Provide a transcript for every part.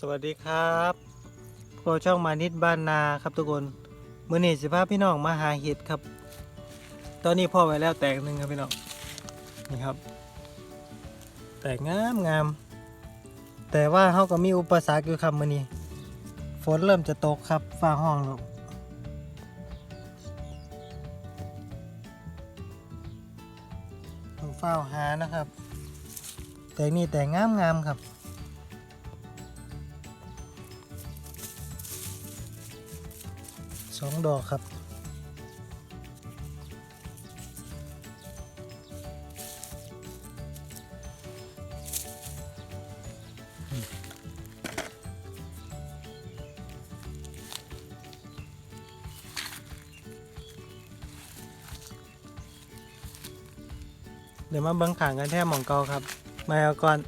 สวัสดีครับพวกช่องมานิดบ้านนาครับทุกคนมื่อนี้สิพาพี่น้องมาหาเห็ดครับ ตอนนี้พ่อไว้แล้วแตกหนึ่งครับพี่น้องนี่ครับ แตกงามงามแต่ว่าเขาก็มีอุปสรรคอยู่ครับมื่อนี้ฝนเริ่มจะตกครับฟ้าห้องล้วต้องเฝ้าหานะครับ แต่นี่แต่งามงามครับ สองดอกครับ เดี๋ยวมาเบิ้งขางกันแท่หมองเกาครับ มาเอาก่อน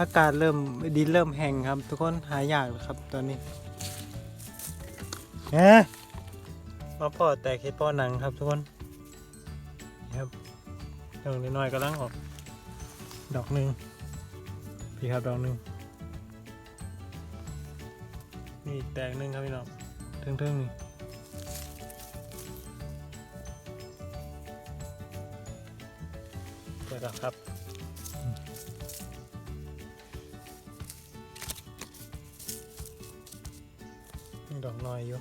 อากาศเริ่มดินเริ่มแห้งครับ ทุกคนหายากแล้วครับตอนนี้เอ๊ะมาพ่อแตกเห็ดพ่อหนังครับทุกคนนี่ครับดอกน้อยๆกำลังออก ดอกหนึ่งพี่ครับดอกหนึ่งนี่แตกหนึ่งครับพี่น้องเทิงๆนี่เปิดแล้วครับ ดอกน้อยอยู่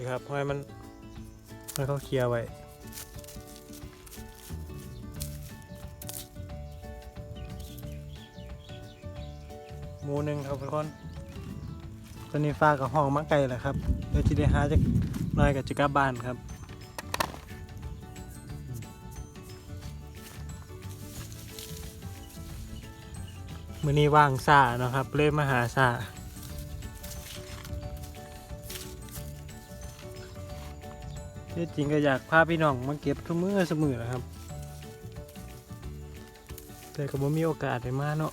ีครับให้มันให้เขาเคลียร์ไว้หมูหนึ่งครับทุกคนตอนนี้ฟ้ากับห้องมาไกลแหละครับเดี๋ยวจะได้หาจากน้อยกับจิกลับบ้านครับมือนี้ว่างซ่าเนาะครับ เลยมาหาซ่า ที่จริงก็อยากพาพี่น้องมาเก็บทุกมือเสมอนะครับ แต่ก็บ่มีโอกาสได้มาเนาะ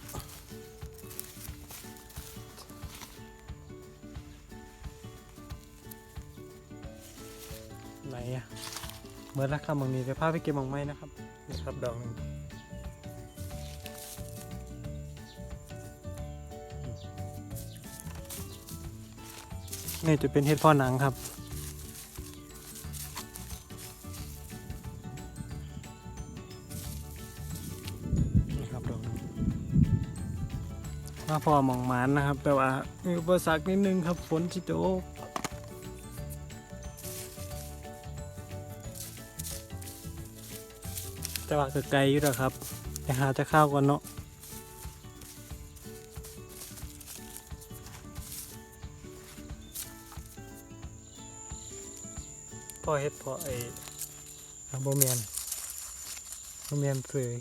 ไหนอะเมื่อละคำบางนี้จะพาไปเก็บบางไม้นะครับนี่ครับดอกหนึ่งนี่จะเป็นเห็ดพ่อหนังครับ มาพอมองหมานนะครับ แต่ว่ามีอุปสรรคนิดนึงครับฝนจิโตกแต่ว่าก็ไกลอยู่แล้วครับไปหาจะข้าวก่อนเนาะพ่อเฮ็ดพ่อไอ้อะโบเมียนโบเมียนเสย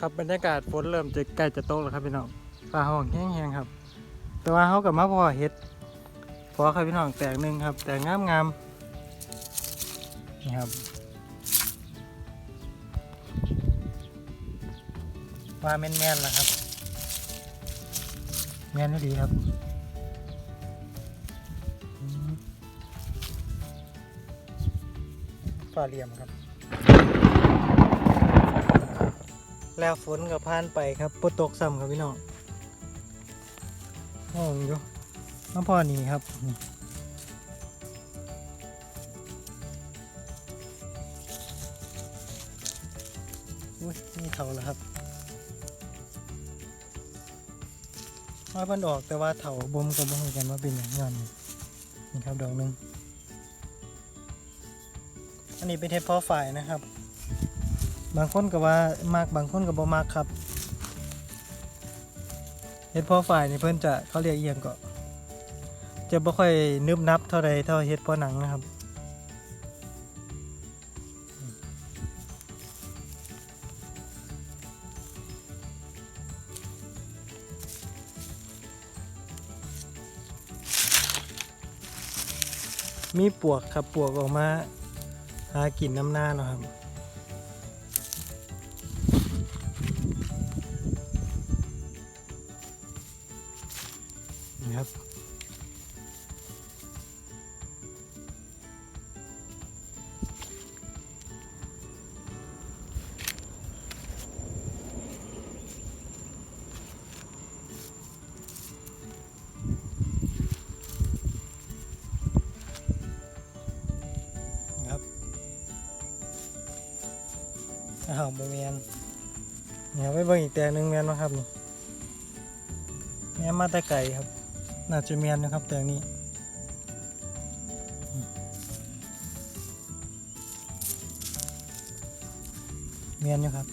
ครับบรรยากาศฝนเริ่มจะใกล้จะตกแล้วครับพี่น้องฟ้าห้องแห้งๆครับ แต่ว่าเขากับมาพอเห็ดพอครับพี่น้องแตกหนึ่งครับ แต่งามงามๆนี่ครับว่าแม่นๆนะครับ แม่นไม่ดีครับอืมฟ้าเหลี่ยมครับ แล้วฝนก็ผ่านไปครับปตกซ้ำครับพี่น้องห้องอยู่น้องพ่อนี่ครับนี่อุ้ยนี่เถาแล้วครับว่ามันออกแต่ว่าเถาบ่มกับบ่งกันว่าเป็นอย่างนั้นนี่ครับดอกหนึ่งอันนี้เป็นเทปพอฝ่ายนะครับ บางคนก็ว่ามากบางคนก็บ่มากครับเฮ็ดพ่อฝ่ายนี่เพิ่นจะเขาเรียกเอียงก็จะบ่ค่อยนึบนับเท่าใดเท่าเฮ็ดพ่อหนังนะครับมีปวกครับปวกออกมาหากินน้ำหน้าเนาะครับ นี่ครับอ้าวโมเมนเนี่ยไปเบิ่งอีกแต่หนึ่งแมนวะครับนี่แม่นมาแต่ไก่ครับ น่าจะเมียนนะครับแต่นี้เมียนอยู่ครับ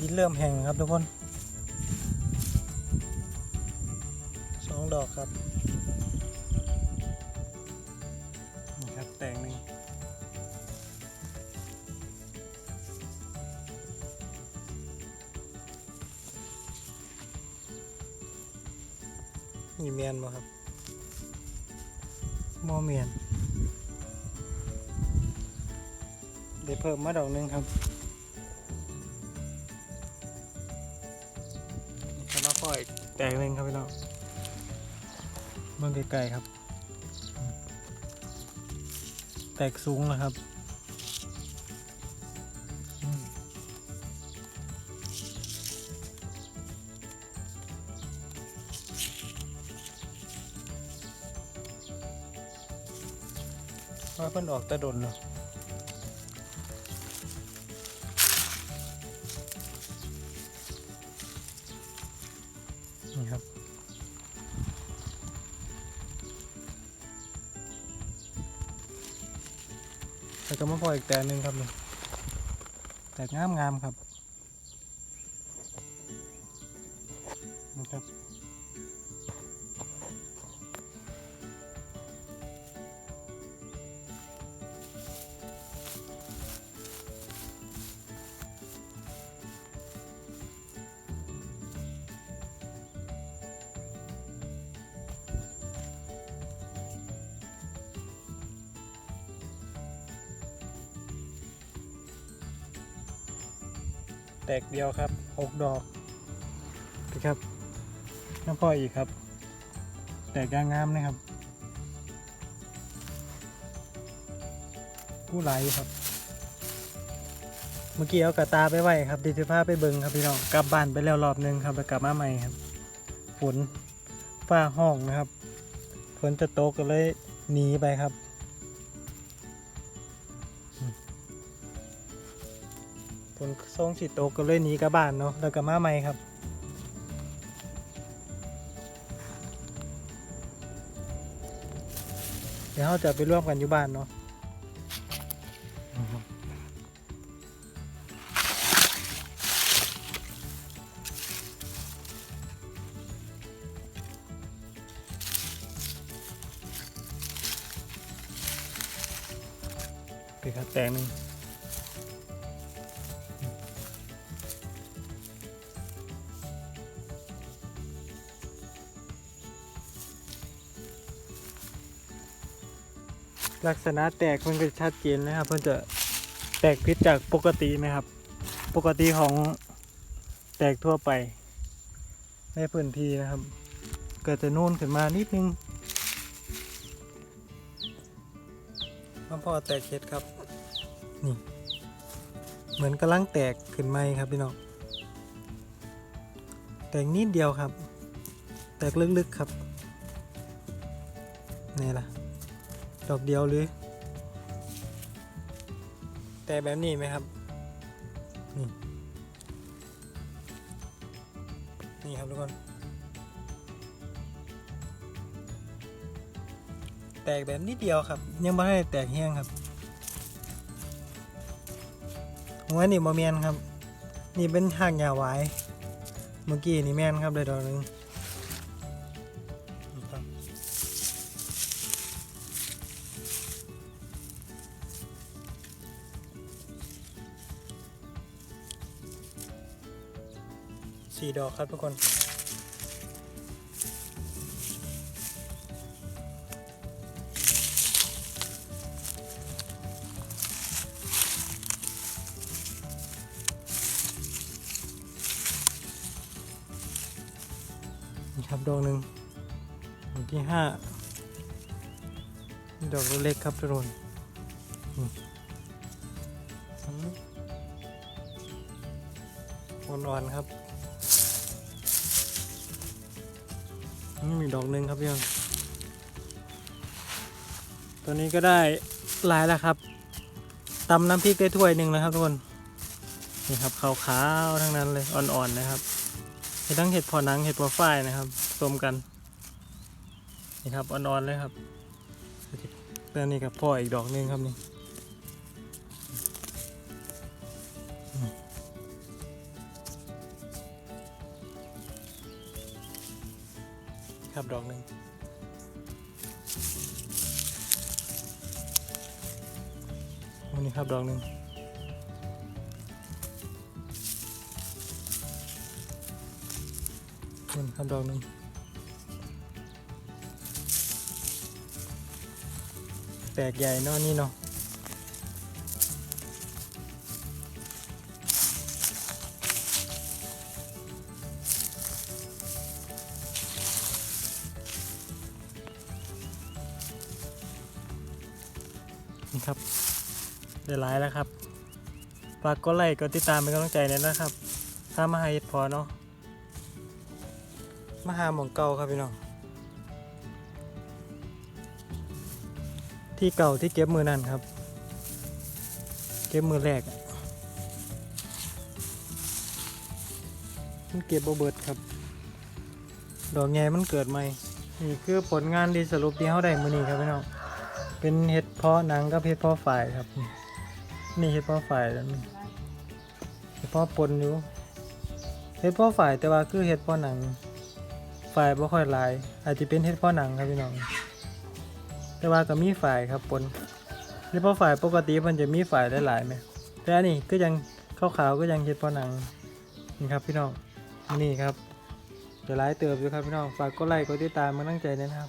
ดินเริ่มแห้งครับทุกคนสองดอกครับ มีเมียนบ่ครับมอเมียนเดี๋ยวเพิ่มมาดอกหนึงครับนี่ก็มาปล่อยแตงหนึ่งครับพี่น้องเบิ่งไกลๆครับ แตกสูงนะครับ พิ่นออกแตะดนเนาะนี่ครับแล้วก็มาพออีกแต่หนึ่งครับนี่แต่งามงามๆครับ แตกเดียวครับหกดอกนี่ครับน้ำพ่ออีกครับ แตกงามๆนะครับผู้ไหลครับ เมื่อกี้เอากระตาไปไหวครับดิจิภาไปเบิงครับพี่น้องกลับบ้านไปแล้วรอบนึงครับแล้วกลับมาใหม่ครับ ฝนฟ้าห้องนะครับ ฝนจะตกก็เลยหนีไปครับ นทรงสิตกก็เลยหนีกลับบ้านเนาะแล้วก็มาใหม่ครับเดี๋ยวเราจะไปร่วมกันอยู่บ้านเนาะไปครับแตงหนึ่ง ลักษณะแตกมันก็ชัดเจนนะครับเพื่อนจะแตกพิษจากปกติไหมครับ ปกติของแตกทั่วไป ในพื้นที่นะครับ ก็จะนูนขึ้นมานิดนึงมันพอแตกเห็ดครับนี่เหมือนกำลังแตกขึ้นไหมครับพี่น้องแตกนิดเดียวครับ แตกลึกๆครับนี่ล่ะ ดอกเดียวหรือ แต่แบบนี้ไหมครับ นี่ นี่ครับทุกคน แตกแบบนิดเดียวครับ ยังไม่ได้แตกแห้งครับ หัวนี่บอเมียนครับ นี่เป็นหางยาหวายเมื่อกี้นี่แม่นครับได้ดอกหนึง สี่ดอกครับทุกคน นี่ครับดอกหนึ่งดอกที่ห้าดอกเล็กครับทุกคนอ่อนๆครับ มีดอกหนึ่งครับพี่น้องตัวนี้ก็ได้หลายแล้วครับตำน้ำพริกได้ถ้วยหนึ่งแล้วครับทุกคนนี่ครับขาวๆทั้งนั้นเลยอ่อนๆนะครับเห็ดทั้งเห็ดพอนังเห็ดพอฝ้ายนะครับรวมกันนี่ครับอ่อนๆเลยครับแล้วนี่กับพ่ออีกดอกหนึ่งครับนี่ ครับดอกหนึ่งอันนี้ครับดอกหนึ่งนี่ครับดอกหนึ่งแตกใหญ่เนาะนี่เนาะ นี่ครับได้หลายแล้วครับฝากกดไลค์กดติดตามเป็นกำลังใจหน่อยนะครับ ถ้ามาห้เฮ็ดพอเนาะมาหาหมองเก่าครับพี่น้องที่เก่าที่เก็บมือนั่นครับ เก็บมือแรกมันเก็บบเบิดครับ ดอกใหญ่มันเกิดใหม่นี่คือผลงานดีสรุปที่เขาได้มือนี้ครับพี่น้อง เป็นเห็ดเพาะหนังกับเห็ดเพาะฝ่ายครับ นี่เห็ดเพาะฝ่ายแล้วนี่เห็ดเพาะปนอยู่เห็ดเพาะฝ่ายแต่ว่าคือเห็ดเพาะหนัง ฝ่ายบ่ค่อยหลาย อาจจะเป็นเห็ดเพาะหนังครับพี่น้อง แต่ว่าก็มีฝ่ายครับปนเห็ดเพาะฝ่ายปกติมันจะมีฝ่ายหลายๆไหมแต่อันนี้ก็ยังขาวๆก็ยังเห็ดเพาะหนังนี่ครับพี่น้องนี่ครับจะหลายเติบอยู่ครับพี่น้องฝากกดไลค์กดติดตามมาตั้งใจนะครับ